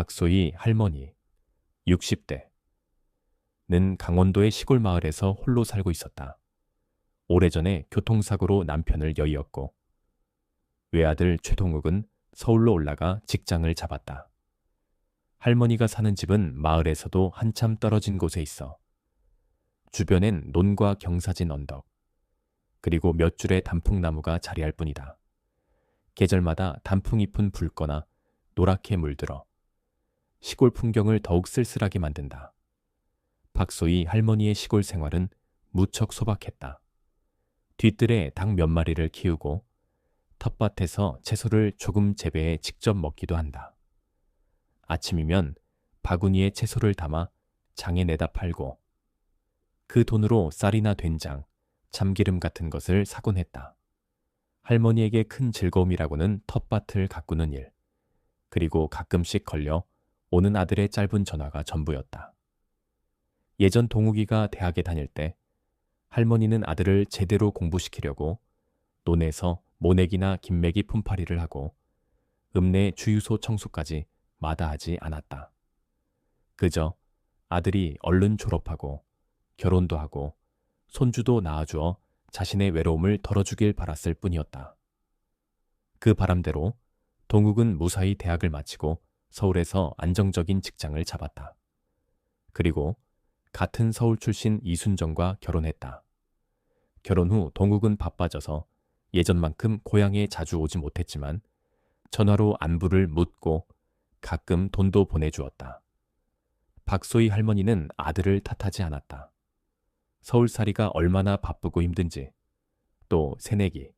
박소희 할머니 60대 는 강원도의 시골 마을에서 홀로 살고 있었다. 오래전에 교통사고로 남편을 여의었고 외아들 최동욱은 서울로 올라가 직장을 잡았다. 할머니가 사는 집은 마을에서도 한참 떨어진 곳에 있어 주변엔 논과 경사진 언덕 그리고 몇 줄의 단풍나무가 자리할 뿐이다. 계절마다 단풍잎은 붉거나 노랗게 물들어 시골 풍경을 더욱 쓸쓸하게 만든다. 박소희 할머니의 시골 생활은 무척 소박했다. 뒤뜰에 닭 몇 마리를 키우고 텃밭에서 채소를 조금 재배해 직접 먹기도 한다. 아침이면 바구니에 채소를 담아 장에 내다 팔고 그 돈으로 쌀이나 된장, 참기름 같은 것을 사곤 했다. 할머니에게 큰 즐거움이라고는 텃밭을 가꾸는 일, 그리고 가끔씩 걸려 오는 아들의 짧은 전화가 전부였다. 예전 동욱이가 대학에 다닐 때 할머니는 아들을 제대로 공부시키려고 논에서 모내기나 김매기 품팔이를 하고 읍내 주유소 청소까지 마다하지 않았다. 그저 아들이 얼른 졸업하고 결혼도 하고 손주도 낳아주어 자신의 외로움을 덜어주길 바랐을 뿐이었다. 그 바람대로 동욱은 무사히 대학을 마치고 서울에서 안정적인 직장을 잡았다. 그리고 같은 서울 출신 이순정과 결혼했다. 결혼 후 동욱은 바빠져서 예전만큼 고향에 자주 오지 못했지만 전화로 안부를 묻고 가끔 돈도 보내주었다. 박소희 할머니는 아들을 탓하지 않았다. 서울살이가 얼마나 바쁘고 힘든지, 또 새내기,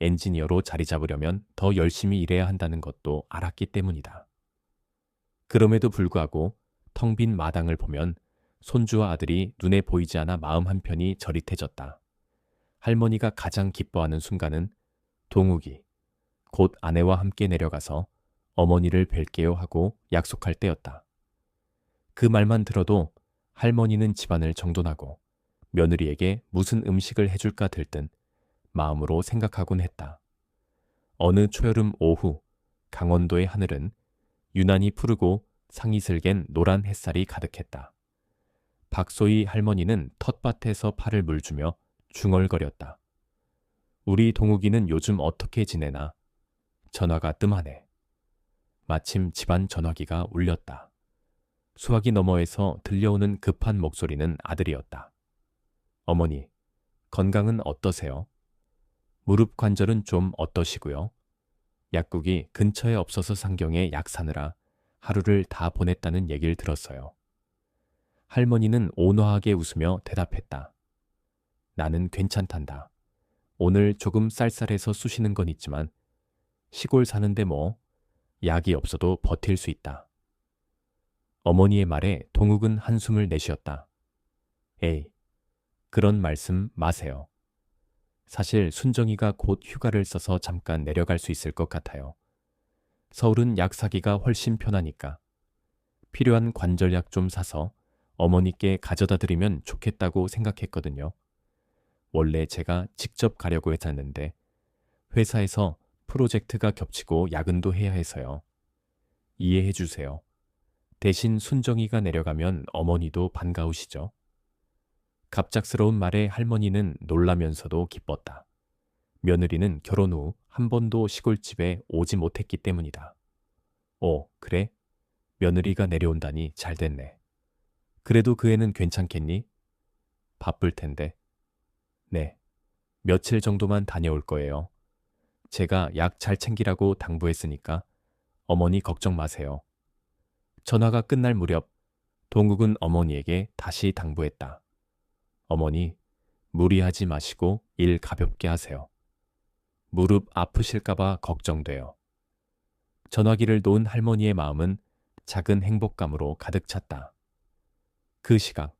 엔지니어로 자리 잡으려면 더 열심히 일해야 한다는 것도 알았기 때문이다. 그럼에도 불구하고 텅 빈 마당을 보면 손주와 아들이 눈에 보이지 않아 마음 한편이 저릿해졌다. 할머니가 가장 기뻐하는 순간은 동욱이 곧 아내와 함께 내려가서 어머니를 뵐게요 하고 약속할 때였다. 그 말만 들어도 할머니는 집안을 정돈하고 며느리에게 무슨 음식을 해줄까 들뜬 마음으로 생각하곤 했다. 어느 초여름 오후 강원도의 하늘은 유난히 푸르고 상이슬갠 노란 햇살이 가득했다. 박소희 할머니는 텃밭에서 팔을 물주며 중얼거렸다. 우리 동욱이는 요즘 어떻게 지내나? 전화가 뜸하네. 마침 집안 전화기가 울렸다. 수화기 너머에서 들려오는 급한 목소리는 아들이었다. 어머니, 건강은 어떠세요? 무릎 관절은 좀 어떠시고요? 약국이 근처에 없어서 상경에 약 사느라 하루를 다 보냈다는 얘기를 들었어요. 할머니는 온화하게 웃으며 대답했다. 나는 괜찮단다. 오늘 조금 쌀쌀해서 쑤시는 건 있지만 시골 사는데 뭐 약이 없어도 버틸 수 있다. 어머니의 말에 동욱은 한숨을 내쉬었다. 에이, 그런 말씀 마세요. 사실 순정이가 곧 휴가를 써서 잠깐 내려갈 수 있을 것 같아요. 서울은 약 사기가 훨씬 편하니까. 필요한 관절약 좀 사서 어머니께 가져다 드리면 좋겠다고 생각했거든요. 원래 제가 직접 가려고 했었는데 회사에서 프로젝트가 겹치고 야근도 해야 해서요. 이해해 주세요. 대신 순정이가 내려가면 어머니도 반가우시죠? 갑작스러운 말에 할머니는 놀라면서도 기뻤다. 며느리는 결혼 후 한 번도 시골집에 오지 못했기 때문이다. 오, 그래? 며느리가 내려온다니 잘 됐네. 그래도 그 애는 괜찮겠니? 바쁠 텐데. 네. 며칠 정도만 다녀올 거예요. 제가 약 잘 챙기라고 당부했으니까 어머니 걱정 마세요. 전화가 끝날 무렵 동욱은 어머니에게 다시 당부했다. 어머니, 무리하지 마시고 일 가볍게 하세요. 무릎 아프실까봐 걱정돼요. 전화기를 놓은 할머니의 마음은 작은 행복감으로 가득 찼다. 그 시각,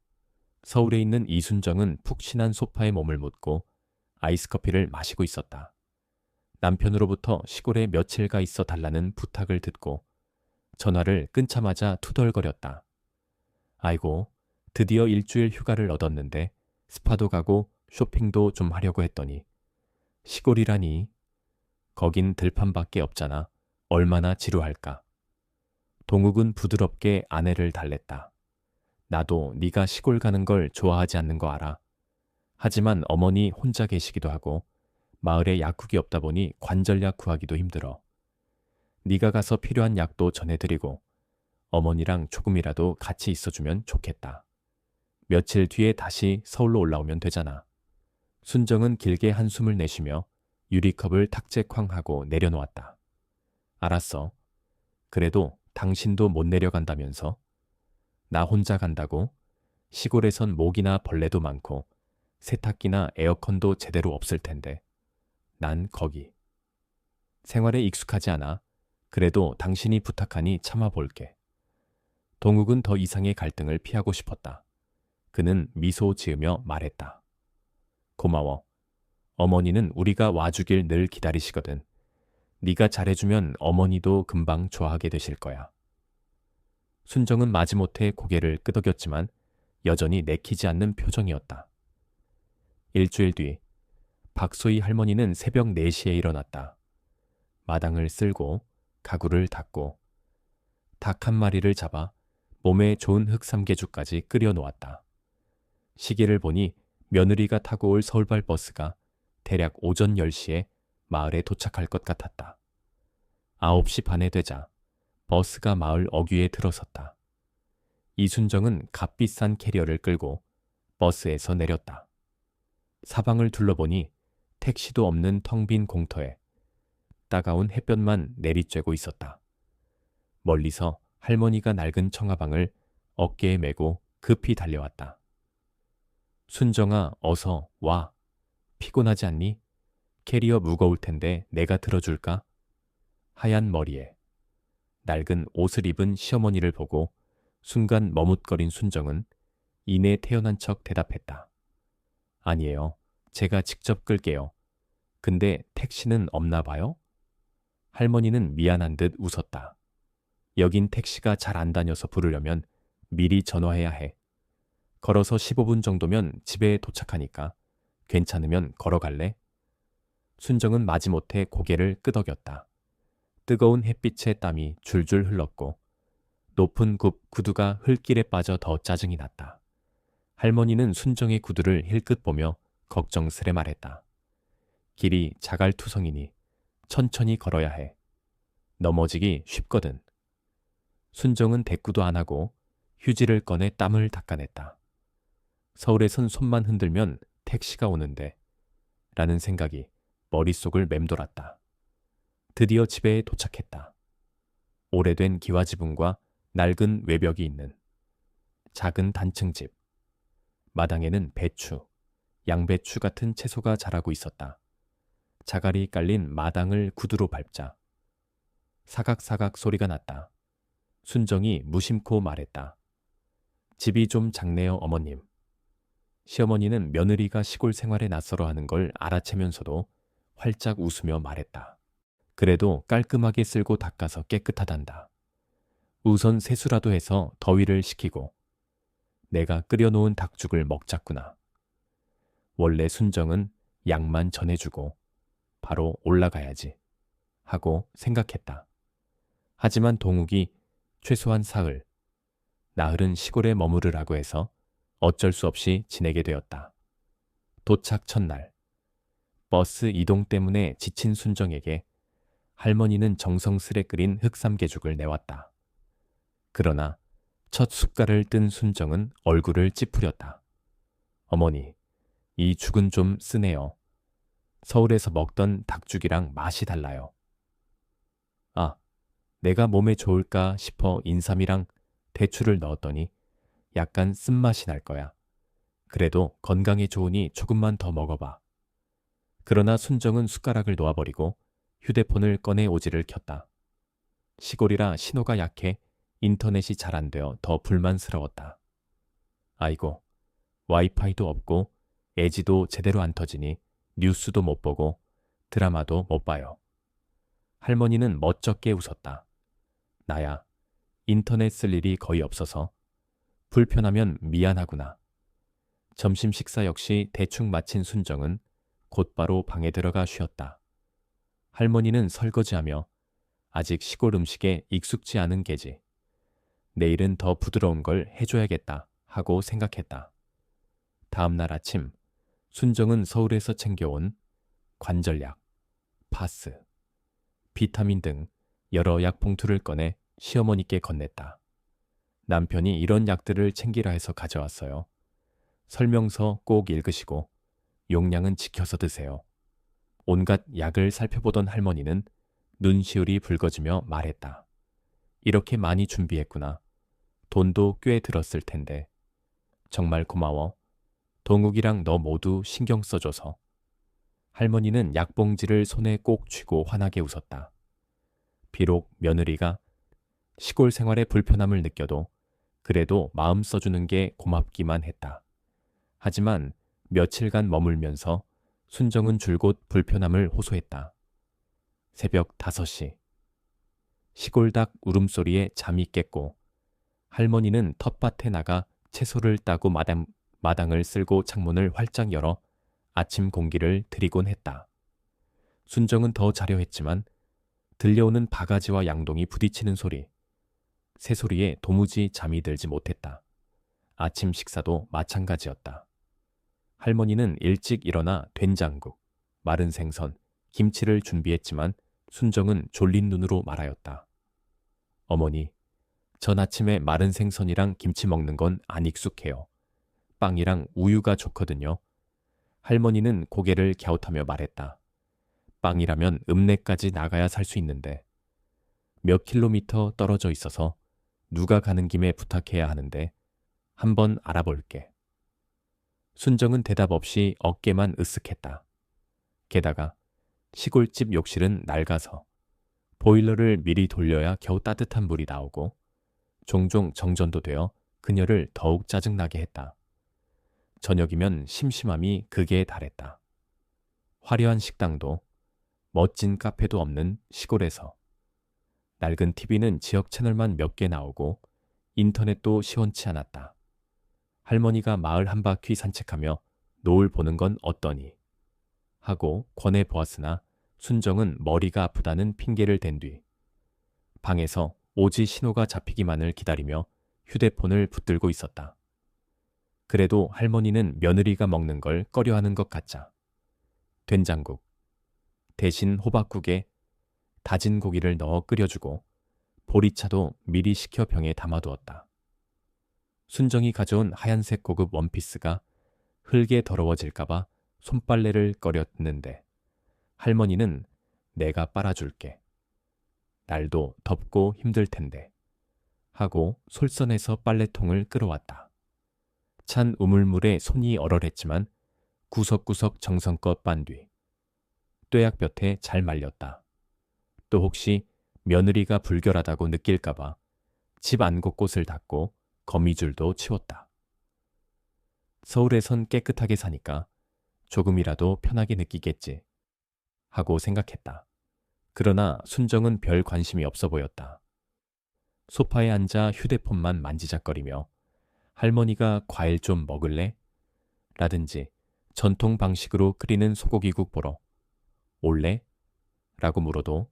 서울에 있는 이순정은 푹신한 소파에 몸을 묻고 아이스 커피를 마시고 있었다. 남편으로부터 시골에 며칠 가 있어 달라는 부탁을 듣고 전화를 끊자마자 투덜거렸다. 아이고, 드디어 일주일 휴가를 얻었는데 스파도 가고 쇼핑도 좀 하려고 했더니 시골이라니 거긴 들판밖에 없잖아. 얼마나 지루할까. 동욱은 부드럽게 아내를 달랬다. 나도 네가 시골 가는 걸 좋아하지 않는 거 알아. 하지만 어머니 혼자 계시기도 하고 마을에 약국이 없다 보니 관절약 구하기도 힘들어. 네가 가서 필요한 약도 전해드리고 어머니랑 조금이라도 같이 있어주면 좋겠다. 며칠 뒤에 다시 서울로 올라오면 되잖아. 순정은 길게 한숨을 내쉬며 유리컵을 탁재쾅 하고 내려놓았다. 알았어. 그래도 당신도 못 내려간다면서? 나 혼자 간다고? 시골에선 모기나 벌레도 많고 세탁기나 에어컨도 제대로 없을 텐데. 난 거기. 생활에 익숙하지 않아. 그래도 당신이 부탁하니 참아볼게. 동욱은 더 이상의 갈등을 피하고 싶었다. 그는 미소 지으며 말했다. 고마워. 어머니는 우리가 와주길 늘 기다리시거든. 네가 잘해주면 어머니도 금방 좋아하게 되실 거야. 순정은 마지못해 고개를 끄덕였지만 여전히 내키지 않는 표정이었다. 일주일 뒤 박소희 할머니는 새벽 4시에 일어났다. 마당을 쓸고 가구를 닦고 닭 한 마리를 잡아 몸에 좋은 흑삼계죽까지 끓여 놓았다. 시계를 보니 며느리가 타고 올 서울발 버스가 대략 오전 10시에 마을에 도착할 것 같았다. 9시 반에 되자 버스가 마을 어귀에 들어섰다. 이순정은 값비싼 캐리어를 끌고 버스에서 내렸다. 사방을 둘러보니 택시도 없는 텅 빈 공터에 따가운 햇볕만 내리쬐고 있었다. 멀리서 할머니가 낡은 청아방을 어깨에 메고 급히 달려왔다. 순정아, 어서 와. 피곤하지 않니? 캐리어 무거울 텐데 내가 들어줄까? 하얀 머리에 낡은 옷을 입은 시어머니를 보고 순간 머뭇거린 순정은 이내 태어난 척 대답했다. 아니에요. 제가 직접 끌게요. 근데 택시는 없나 봐요? 할머니는 미안한 듯 웃었다. 여긴 택시가 잘 안 다녀서 부르려면 미리 전화해야 해. 걸어서 15분 정도면 집에 도착하니까 괜찮으면 걸어갈래? 순정은 마지못해 고개를 끄덕였다. 뜨거운 햇빛에 땀이 줄줄 흘렀고 높은 굽 구두가 흙길에 빠져 더 짜증이 났다. 할머니는 순정의 구두를 힐끗 보며 걱정스레 말했다. 길이 자갈투성이니 천천히 걸어야 해. 넘어지기 쉽거든. 순정은 대꾸도 안 하고 휴지를 꺼내 땀을 닦아냈다. 서울에선 손만 흔들면 택시가 오는데 라는 생각이 머릿속을 맴돌았다. 드디어 집에 도착했다. 오래된 기와 지붕과 낡은 외벽이 있는 작은 단층집. 마당에는 배추, 양배추 같은 채소가 자라고 있었다. 자갈이 깔린 마당을 구두로 밟자 사각사각 소리가 났다. 순정이 무심코 말했다. 집이 좀 작네요, 어머님. 시어머니는 며느리가 시골 생활에 낯설어 하는 걸 알아채면서도 활짝 웃으며 말했다. 그래도 깔끔하게 쓸고 닦아서 깨끗하단다. 우선 세수라도 해서 더위를 식히고 내가 끓여놓은 닭죽을 먹자꾸나. 원래 순정은 약만 전해주고 바로 올라가야지 하고 생각했다. 하지만 동욱이 최소한 사흘, 나흘은 시골에 머무르라고 해서 어쩔 수 없이 지내게 되었다. 도착 첫날, 버스 이동 때문에 지친 순정에게 할머니는 정성스레 끓인 흑삼계죽을 내왔다. 그러나 첫 숟갈을 뜬 순정은 얼굴을 찌푸렸다. 어머니, 이 죽은 좀 쓰네요. 서울에서 먹던 닭죽이랑 맛이 달라요. 아, 내가 몸에 좋을까 싶어 인삼이랑 대추를 넣었더니 약간 쓴맛이 날 거야. 그래도 건강에 좋으니 조금만 더 먹어봐. 그러나 순정은 숟가락을 놓아버리고 휴대폰을 꺼내 오지를 켰다. 시골이라 신호가 약해 인터넷이 잘 안 되어 더 불만스러웠다. 아이고, 와이파이도 없고 애지도 제대로 안 터지니 뉴스도 못 보고 드라마도 못 봐요. 할머니는 멋쩍게 웃었다. 나야 인터넷 쓸 일이 거의 없어서 불편하면 미안하구나. 점심 식사 역시 대충 마친 순정은 곧바로 방에 들어가 쉬었다. 할머니는 설거지하며 아직 시골 음식에 익숙지 않은 게지 내일은 더 부드러운 걸 해줘야겠다 하고 생각했다. 다음 날 아침 순정은 서울에서 챙겨온 관절약, 파스, 비타민 등 여러 약 봉투를 꺼내 시어머니께 건넸다. 남편이 이런 약들을 챙기라 해서 가져왔어요. 설명서 꼭 읽으시고 용량은 지켜서 드세요. 온갖 약을 살펴보던 할머니는 눈시울이 붉어지며 말했다. 이렇게 많이 준비했구나. 돈도 꽤 들었을 텐데. 정말 고마워. 동욱이랑 너 모두 신경 써줘서. 할머니는 약봉지를 손에 꼭 쥐고 환하게 웃었다. 비록 며느리가 시골 생활의 불편함을 느껴도 그래도 마음 써주는 게 고맙기만 했다. 하지만 며칠간 머물면서 순정은 줄곧 불편함을 호소했다. 새벽 5시. 시골닭 울음소리에 잠이 깼고 할머니는 텃밭에 나가 채소를 따고 마당, 마당을 쓸고 창문을 활짝 열어 아침 공기를 들이곤 했다. 순정은 더 자려 했지만 들려오는 바가지와 양동이 부딪히는 소리, 새소리에 도무지 잠이 들지 못했다. 아침 식사도 마찬가지였다. 할머니는 일찍 일어나 된장국, 마른 생선, 김치를 준비했지만 순정은 졸린 눈으로 말하였다. 어머니, 전 아침에 마른 생선이랑 김치 먹는 건 안 익숙해요. 빵이랑 우유가 좋거든요. 할머니는 고개를 갸웃하며 말했다. 빵이라면 읍내까지 나가야 살 수 있는데 몇 킬로미터 떨어져 있어서 누가 가는 김에 부탁해야 하는데 한번 알아볼게. 순정은 대답 없이 어깨만 으쓱했다. 게다가 시골집 욕실은 낡아서 보일러를 미리 돌려야 겨우 따뜻한 물이 나오고 종종 정전도 되어 그녀를 더욱 짜증나게 했다. 저녁이면 심심함이 극에 달했다. 화려한 식당도 멋진 카페도 없는 시골에서 낡은 TV는 지역 채널만 몇 개 나오고 인터넷도 시원치 않았다. 할머니가 마을 한 바퀴 산책하며 노을 보는 건 어떠니? 하고 권해 보았으나 순정은 머리가 아프다는 핑계를 댄 뒤 방에서 오지 신호가 잡히기만을 기다리며 휴대폰을 붙들고 있었다. 그래도 할머니는 며느리가 먹는 걸 꺼려하는 것 같자. 된장국. 대신 호박국에 다진 고기를 넣어 끓여주고 보리차도 미리 식혀 병에 담아두었다. 순정이 가져온 하얀색 고급 원피스가 흙에 더러워질까봐 손빨래를 꺼렸는데 할머니는 내가 빨아줄게. 날도 덥고 힘들 텐데. 하고 솔선해서 빨래통을 끌어왔다. 찬 우물물에 손이 얼얼했지만 구석구석 정성껏 빤 뒤 뙤약볕에 잘 말렸다. 또 혹시 며느리가 불결하다고 느낄까봐 집 안 곳 곳을 닦고 거미줄도 치웠다. 서울에선 깨끗하게 사니까 조금이라도 편하게 느끼겠지 하고 생각했다. 그러나 순정은 별 관심이 없어 보였다. 소파에 앉아 휴대폰만 만지작거리며 할머니가 과일 좀 먹을래? 라든지 전통 방식으로 끓이는 소고기국 보러 올래? 라고 물어도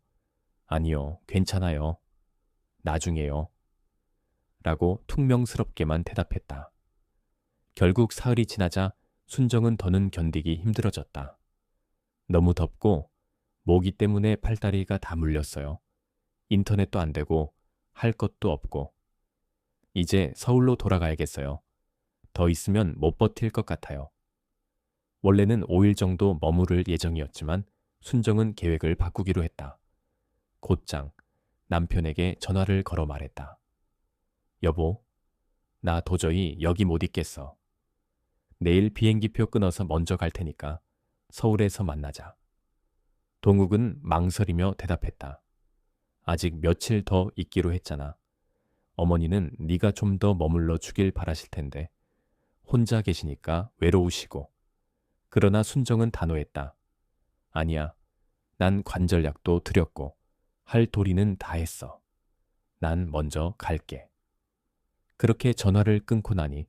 아니요, 괜찮아요. 나중에요. 라고 퉁명스럽게만 대답했다. 결국 사흘이 지나자 순정은 더는 견디기 힘들어졌다. 너무 덥고 모기 때문에 팔다리가 다 물렸어요. 인터넷도 안 되고 할 것도 없고 이제 서울로 돌아가야겠어요. 더 있으면 못 버틸 것 같아요. 원래는 5일 정도 머무를 예정이었지만 순정은 계획을 바꾸기로 했다. 곧장 남편에게 전화를 걸어 말했다. 여보, 나 도저히 여기 못 있겠어. 내일 비행기표 끊어서 먼저 갈 테니까 서울에서 만나자. 동욱은 망설이며 대답했다. 아직 며칠 더 있기로 했잖아. 어머니는 네가 좀 더 머물러 주길 바라실 텐데 혼자 계시니까 외로우시고 그러나 순정은 단호했다. 아니야. 난 관절약도 드렸고 할 도리는 다 했어. 난 먼저 갈게. 그렇게 전화를 끊고 나니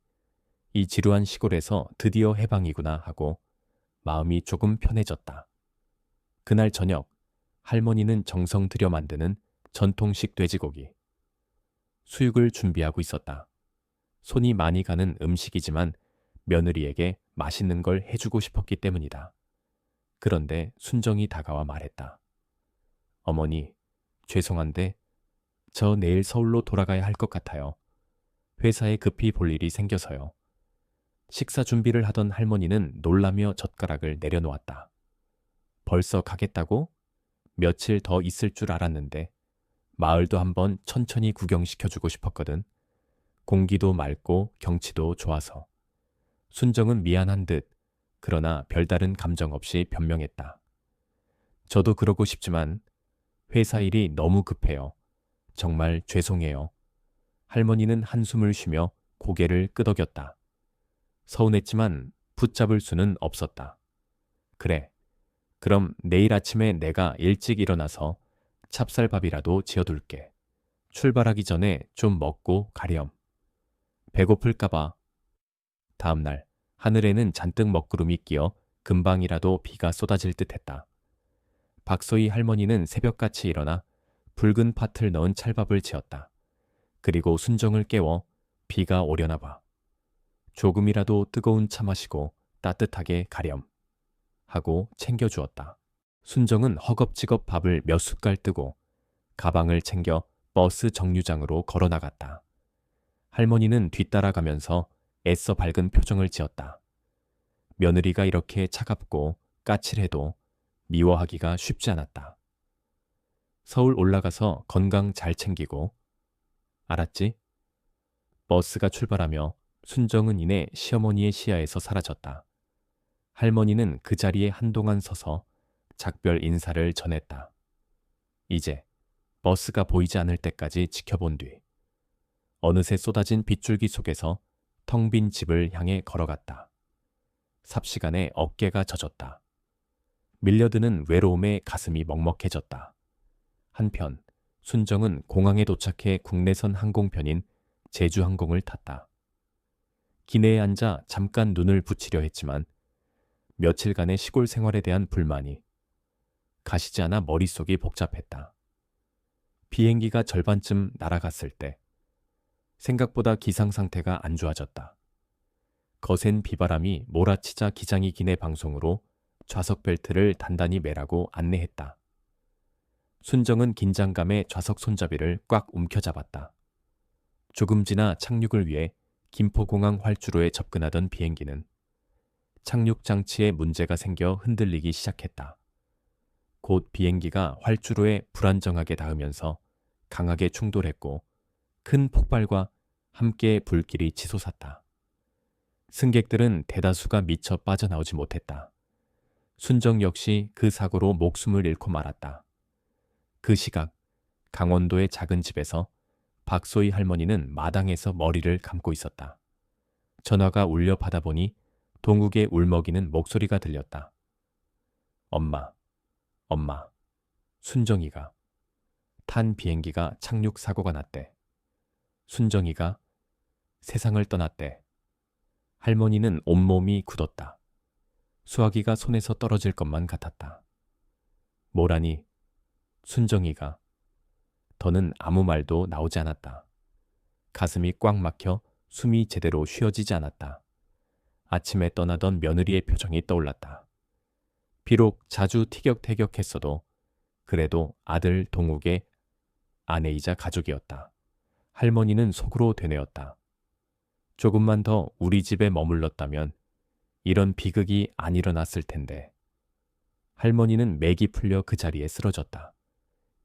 이 지루한 시골에서 드디어 해방이구나 하고 마음이 조금 편해졌다. 그날 저녁 할머니는 정성 들여 만드는 전통식 돼지고기, 수육을 준비하고 있었다. 손이 많이 가는 음식이지만 며느리에게 맛있는 걸 해주고 싶었기 때문이다. 그런데 순정이 다가와 말했다. 어머니, 죄송한데 저 내일 서울로 돌아가야 할 것 같아요. 회사에 급히 볼 일이 생겨서요. 식사 준비를 하던 할머니는 놀라며 젓가락을 내려놓았다. 벌써 가겠다고? 며칠 더 있을 줄 알았는데 마을도 한번 천천히 구경시켜주고 싶었거든. 공기도 맑고 경치도 좋아서. 순정은 미안한 듯 그러나 별다른 감정 없이 변명했다. 저도 그러고 싶지만 회사 일이 너무 급해요. 정말 죄송해요. 할머니는 한숨을 쉬며 고개를 끄덕였다. 서운했지만 붙잡을 수는 없었다. 그래. 그럼 내일 아침에 내가 일찍 일어나서 찹쌀밥이라도 지어둘게. 출발하기 전에 좀 먹고 가렴. 배고플까봐. 다음 날 하늘에는 잔뜩 먹구름이 끼어 금방이라도 비가 쏟아질 듯 했다. 박소희 할머니는 새벽같이 일어나 붉은 팥을 넣은 찰밥을 지었다. 그리고 순정을 깨워 비가 오려나 봐. 조금이라도 뜨거운 차 마시고 따뜻하게 가렴. 하고 챙겨주었다. 순정은 허겁지겁 밥을 몇 숟갈 뜨고 가방을 챙겨 버스 정류장으로 걸어 나갔다. 할머니는 뒤따라가면서 애써 밝은 표정을 지었다. 며느리가 이렇게 차갑고 까칠해도 미워하기가 쉽지 않았다. 서울 올라가서 건강 잘 챙기고 알았지? 버스가 출발하며 순정은 이내 시어머니의 시야에서 사라졌다. 할머니는 그 자리에 한동안 서서 작별 인사를 전했다. 이제 버스가 보이지 않을 때까지 지켜본 뒤 어느새 쏟아진 빗줄기 속에서 텅 빈 집을 향해 걸어갔다. 삽시간에 어깨가 젖었다. 밀려드는 외로움에 가슴이 먹먹해졌다. 한편 순정은 공항에 도착해 국내선 항공편인 제주항공을 탔다. 기내에 앉아 잠깐 눈을 붙이려 했지만 며칠간의 시골 생활에 대한 불만이 가시지 않아 머릿속이 복잡했다. 비행기가 절반쯤 날아갔을 때 생각보다 기상 상태가 안 좋아졌다. 거센 비바람이 몰아치자 기장이 기내 방송으로 좌석 벨트를 단단히 매라고 안내했다. 순정은 긴장감에 좌석 손잡이를 꽉 움켜잡았다. 조금 지나 착륙을 위해 김포공항 활주로에 접근하던 비행기는 착륙 장치에 문제가 생겨 흔들리기 시작했다. 곧 비행기가 활주로에 불안정하게 닿으면서 강하게 충돌했고 큰 폭발과 함께 불길이 치솟았다. 승객들은 대다수가 미처 빠져나오지 못했다. 순정 역시 그 사고로 목숨을 잃고 말았다. 그 시각 강원도의 작은 집에서 박소희 할머니는 마당에서 머리를 감고 있었다. 전화가 울려 받아보니 동욱의 울먹이는 목소리가 들렸다. 엄마, 엄마, 순정이가 탄 비행기가 착륙 사고가 났대. 순정이가 세상을 떠났대. 할머니는 온몸이 굳었다. 수화기가 손에서 떨어질 것만 같았다. 모라니, 순정이가 더는 아무 말도 나오지 않았다. 가슴이 꽉 막혀 숨이 제대로 쉬어지지 않았다. 아침에 떠나던 며느리의 표정이 떠올랐다. 비록 자주 티격태격했어도 그래도 아들 동욱의 아내이자 가족이었다. 할머니는 속으로 되뇌었다. 조금만 더 우리 집에 머물렀다면 이런 비극이 안 일어났을 텐데. 할머니는 맥이 풀려 그 자리에 쓰러졌다.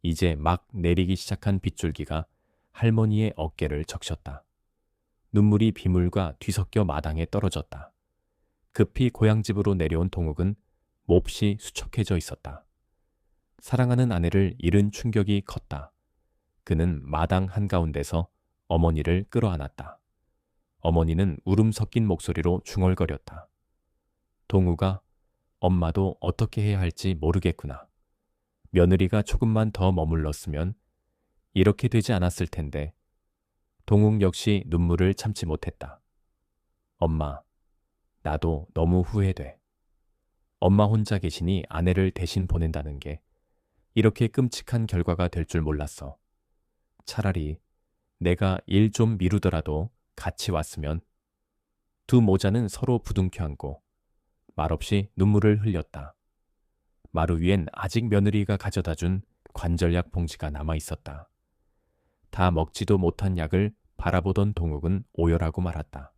이제 막 내리기 시작한 빗줄기가 할머니의 어깨를 적셨다. 눈물이 비물과 뒤섞여 마당에 떨어졌다. 급히 고향집으로 내려온 동욱은 몹시 수척해져 있었다. 사랑하는 아내를 잃은 충격이 컸다. 그는 마당 한가운데서 어머니를 끌어안았다. 어머니는 울음 섞인 목소리로 중얼거렸다. 동우가 엄마도 어떻게 해야 할지 모르겠구나. 며느리가 조금만 더 머물렀으면 이렇게 되지 않았을 텐데 동욱 역시 눈물을 참지 못했다. 엄마, 나도 너무 후회돼. 엄마 혼자 계시니 아내를 대신 보낸다는 게 이렇게 끔찍한 결과가 될 줄 몰랐어. 차라리 내가 일 좀 미루더라도 같이 왔으면 두 모자는 서로 부둥켜 안고 말없이 눈물을 흘렸다. 마루 위엔 아직 며느리가 가져다 준 관절약 봉지가 남아 있었다. 다 먹지도 못한 약을 바라보던 동욱은 오열하고 말았다.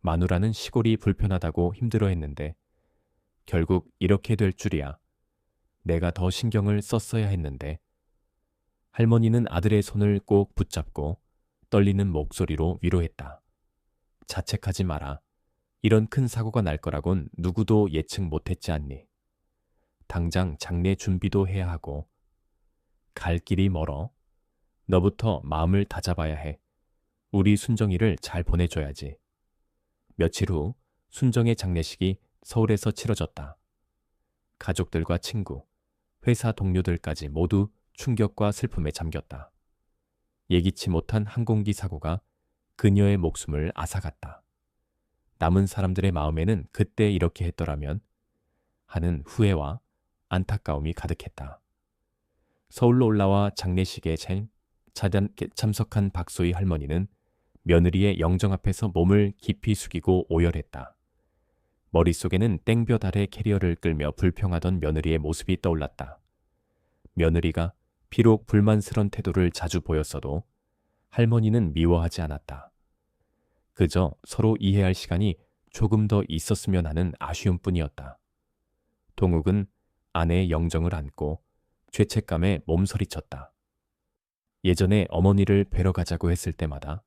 마누라는 시골이 불편하다고 힘들어 했는데 결국 이렇게 될 줄이야. 내가 더 신경을 썼어야 했는데 할머니는 아들의 손을 꼭 붙잡고 떨리는 목소리로 위로했다. 자책하지 마라. 이런 큰 사고가 날 거라곤 누구도 예측 못했지 않니. 당장 장례 준비도 해야 하고 갈 길이 멀어. 너부터 마음을 다잡아야 해. 우리 순정이를 잘 보내줘야지. 며칠 후 순정의 장례식이 서울에서 치러졌다. 가족들과 친구, 회사 동료들까지 모두 충격과 슬픔에 잠겼다. 예기치 못한 항공기 사고가 그녀의 목숨을 앗아갔다. 남은 사람들의 마음에는 그때 이렇게 했더라면 하는 후회와 안타까움이 가득했다. 서울로 올라와 장례식에 참석한 박소희 할머니는 며느리의 영정 앞에서 몸을 깊이 숙이고 오열했다. 머릿속에는 땡볕 아래 캐리어를 끌며 불평하던 며느리의 모습이 떠올랐다. 며느리가 비록 불만스런 태도를 자주 보였어도 할머니는 미워하지 않았다. 그저 서로 이해할 시간이 조금 더 있었으면 하는 아쉬움 뿐이었다. 동욱은 아내의 영정을 안고 죄책감에 몸서리쳤다. 예전에 어머니를 뵈러 가자고 했을 때마다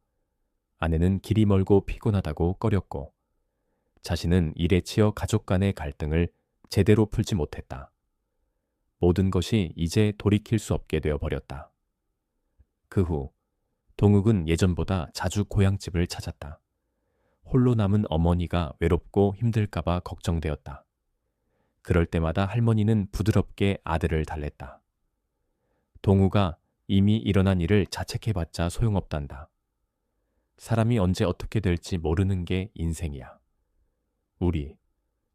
아내는 길이 멀고 피곤하다고 꺼렸고 자신은 일에 치여 가족 간의 갈등을 제대로 풀지 못했다. 모든 것이 이제 돌이킬 수 없게 되어 버렸다. 그 후 동욱은 예전보다 자주 고향집을 찾았다. 홀로 남은 어머니가 외롭고 힘들까봐 걱정되었다. 그럴 때마다 할머니는 부드럽게 아들을 달랬다. 동우가 이미 일어난 일을 자책해봤자 소용없단다. 사람이 언제 어떻게 될지 모르는 게 인생이야. 우리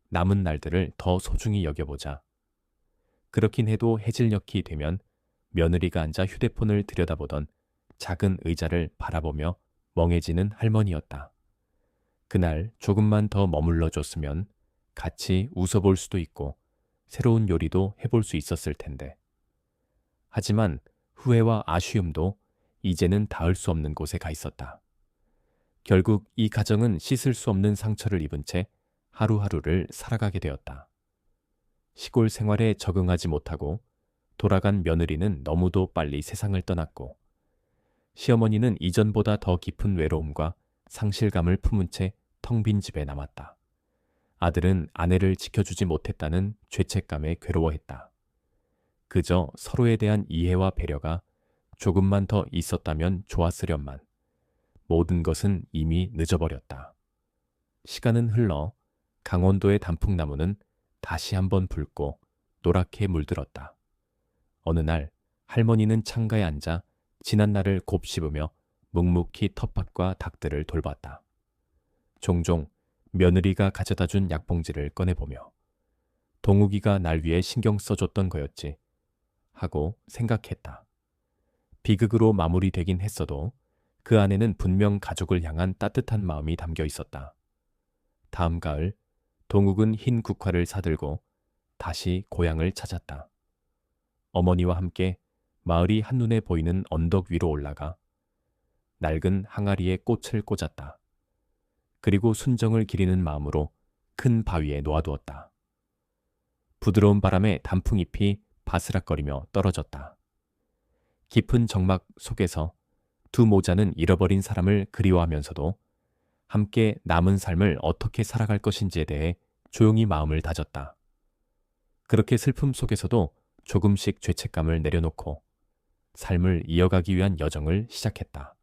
남은 날들을 더 소중히 여겨보자. 그렇긴 해도 해질녘이 되면 며느리가 앉아 휴대폰을 들여다보던 작은 의자를 바라보며 멍해지는 할머니였다. 그날 조금만 더 머물러 줬으면 같이 웃어볼 수도 있고 새로운 요리도 해볼 수 있었을 텐데. 하지만 후회와 아쉬움도 이제는 닿을 수 없는 곳에 가 있었다. 결국 이 가정은 씻을 수 없는 상처를 입은 채 하루하루를 살아가게 되었다. 시골 생활에 적응하지 못하고 돌아간 며느리는 너무도 빨리 세상을 떠났고 시어머니는 이전보다 더 깊은 외로움과 상실감을 품은 채 텅 빈 집에 남았다. 아들은 아내를 지켜주지 못했다는 죄책감에 괴로워했다. 그저 서로에 대한 이해와 배려가 조금만 더 있었다면 좋았으련만 모든 것은 이미 늦어버렸다. 시간은 흘러 강원도의 단풍나무는 다시 한번 붉고 노랗게 물들었다. 어느 날 할머니는 창가에 앉아 지난 날을 곱씹으며 묵묵히 텃밭과 닭들을 돌봤다. 종종 며느리가 가져다 준 약봉지를 꺼내보며 동욱이가 날 위해 신경 써줬던 거였지 하고 생각했다. 비극으로 마무리되긴 했어도 그 안에는 분명 가족을 향한 따뜻한 마음이 담겨 있었다. 다음 가을 동욱은 흰 국화를 사들고 다시 고향을 찾았다. 어머니와 함께 마을이 한눈에 보이는 언덕 위로 올라가 낡은 항아리에 꽃을 꽂았다. 그리고 순정을 기리는 마음으로 큰 바위에 놓아두었다. 부드러운 바람에 단풍잎이 바스락거리며 떨어졌다. 깊은 정막 속에서 두 모자는 잃어버린 사람을 그리워하면서도 함께 남은 삶을 어떻게 살아갈 것인지에 대해 조용히 마음을 다졌다. 그렇게 슬픔 속에서도 조금씩 죄책감을 내려놓고 삶을 이어가기 위한 여정을 시작했다.